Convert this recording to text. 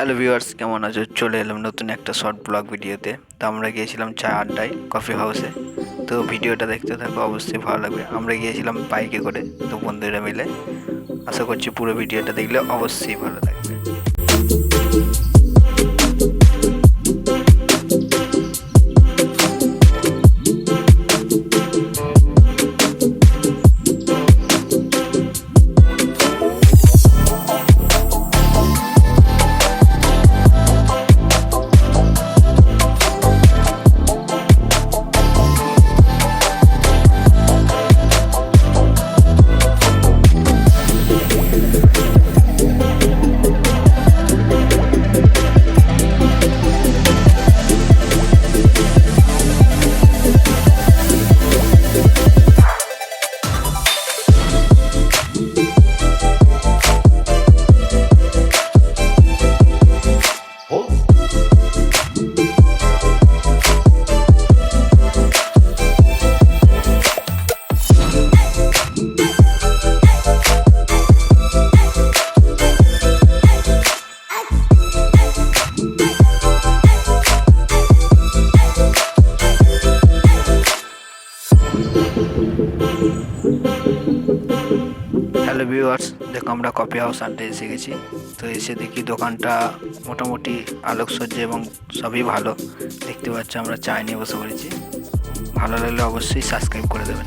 Hello viewers কেমন আছো? চলে এলাম নতুন একটা শর্ট ব্লগ ভিডিওতে। তো আমরা গিয়েছিলাম চা আড্ডায় কফি হাউসে তো ভিডিওটা দেখতে থাকো, অবশ্যই ভালো লাগবে। আমরা গিয়েছিলাম বাইকে করে, তো বন্ধুরা মিলে। আশা করছি পুরো ভিডিওটা দেখলে অবশ্যই ভালো লাগবে। ভিউয়ার্স দেখো আমরা কফি হাউস আনতে এসে গেছি। তো এসে দেখি দোকানটা মোটামুটি আলোকসজ্জা এবং সবই ভালো। দেখতে পাচ্ছি আমরা চাইনি নিয়ে বসে পড়েছি। ভালো লাগলে অবশ্যই সাবস্ক্রাইব করে দেবেন।